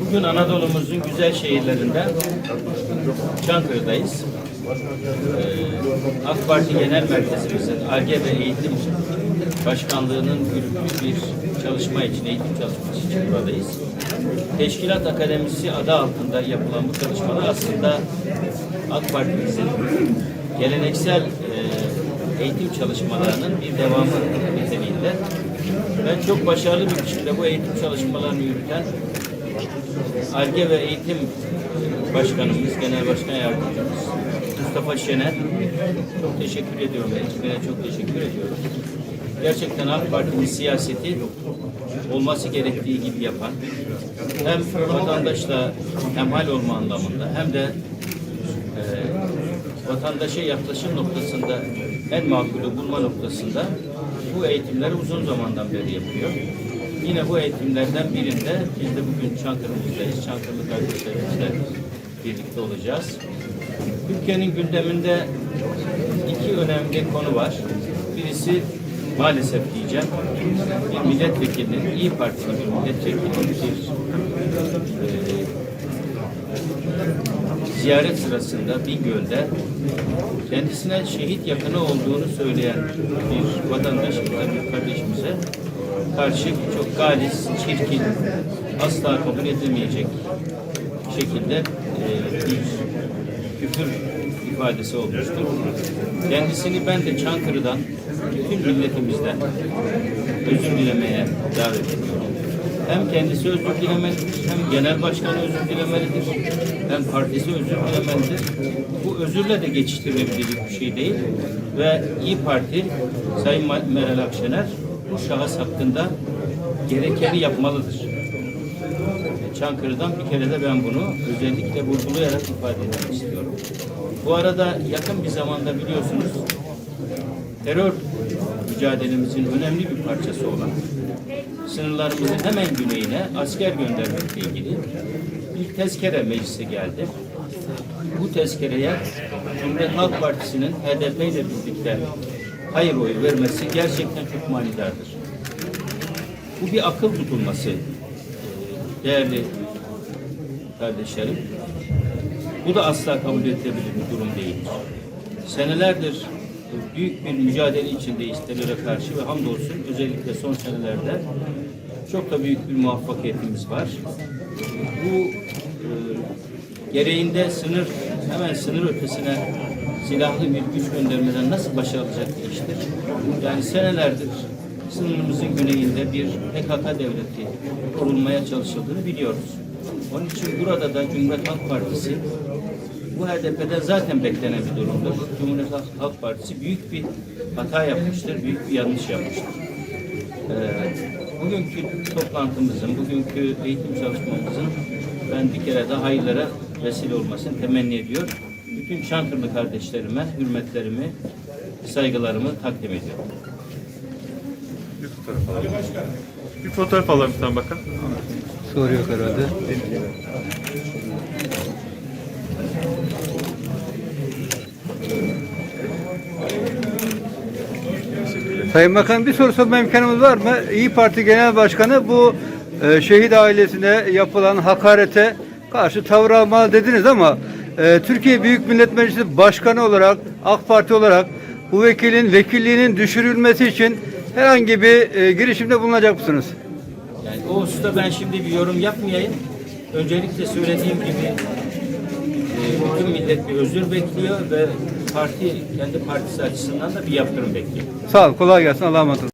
Bugün Anadolu'muzun güzel şehirlerinden Çankırı'dayız. Ee, AK Parti Genel Merkezimizin ARGE ve Eğitim Başkanlığı'nın yürüttüğü bir çalışma için, eğitim çalışması için buradayız. Teşkilat Akademisi adı altında yapılan bu çalışmalar aslında AK Parti'mizin geleneksel e, eğitim çalışmalarının bir devamı niteliğinde. Ben çok başarılı bir biçimde bu eğitim çalışmalarını yürüten ARGE ve Eğitim Başkanımız, Genel Başkan Yardımcımız Mustafa Şener çok teşekkür ediyorum. Ekibine çok teşekkür ediyorum. Gerçekten AK Parti'nin siyaseti olması gerektiği gibi yapan hem vatandaşla hemhal olma anlamında hem de vatandaşa yaklaşım noktasında en makulü bulma noktasında bu eğitimleri uzun zamandan beri yapıyor. Yine bu eğitimlerden birinde biz de bugün Çankırı'mızdayız. Çankırılı kardeşlerimizle birlikte olacağız. Türkiye'nin gündeminde iki önemli konu var. Birisi maalesef diyeceğim bir milletvekilinin, İyi Partili bir milletvekilinin bir ziyaret sırasında Bingöl'de kendisine şehit yakını olduğunu söyleyen bir vatandaşımıza, bir kardeşimize karşı çok galis, çirkin, asla kabul edilemeyecek şekilde e, bir küfür ifadesi olmuştur. Kendisini ben de Çankırı'dan, bütün milletimizden özür dilemeye davet ediyorum. Hem kendisi özür dilemelidir, hem genel başkanı özür dilemelidir, partisi özür dilemelidir. Bu özürle de geçiştirilebilecek bir şey değil. Ve İyi Parti, Sayın Meral Akşener bu şahıs hakkında gerekeni yapmalıdır. Çankırı'dan bir kere de ben bunu özellikle vurgulayarak ifade etmek istiyorum. Bu arada yakın bir zamanda biliyorsunuz terör mücadelemizin önemli bir parçası olan sınırlarımızın hemen güneyine asker göndermekle ilgili bir tezkere meclise geldi. Bu tezkereye Cumhuriyet Halk Partisi'nin HDP ile birlikte hayır oyu vermesi gerçekten çok manidardır. Bu bir akıl tutulması ee, değerli kardeşlerim. Bu da asla kabul edilebilir bir durum değildir. Senelerdir büyük bir mücadele içindeyiz teröre karşı ve hamdolsun özellikle son senelerde çok da büyük bir muvaffakiyetimiz var. Bu e, gereğinde sınır hemen sınır ötesine silahlı bir güç göndermeden nasıl başarılacak bir? Yani senelerdir sınırımızın güneyinde bir PKK devleti kurulmaya çalışıldığını biliyoruz. Onun için burada da Cumhuriyet Halk Partisi bu HDP'den zaten beklenen bir durumdur. Cumhuriyet Halk- Partisi büyük bir hata yapmıştır, büyük bir yanlış yapmıştır. Ee, bugünkü toplantımızın, bugünkü eğitim çalışmamızın ben bir kere daha hayırlara vesile olmasını temenni ediyor. Bütün Çankırılı kardeşlerime hürmetlerimi, saygılarımı takdim ediyorum. Bir fotoğraf alalım. Bir fotoğraf alalım lütfen bakın. Soru yok herhalde. Sayın Bakan bir soru sorma imkanımız var mı? İyi Parti Genel Başkanı bu e, şehit ailesine yapılan hakarete karşı tavır almalı dediniz ama e, Türkiye Büyük Millet Meclisi Başkanı olarak AK Parti olarak bu vekilin vekilliğinin düşürülmesi için herhangi bir e, girişimde bulunacak mısınız? Yani o hususta ben şimdi bir yorum yapmayayım. Öncelikle söylediğim gibi e, bütün millet bir özür bekliyor ve parti kendi partisi açısından da bir yaptırım bekliyor. Sağ ol, kolay gelsin. Allah'a emanet olun.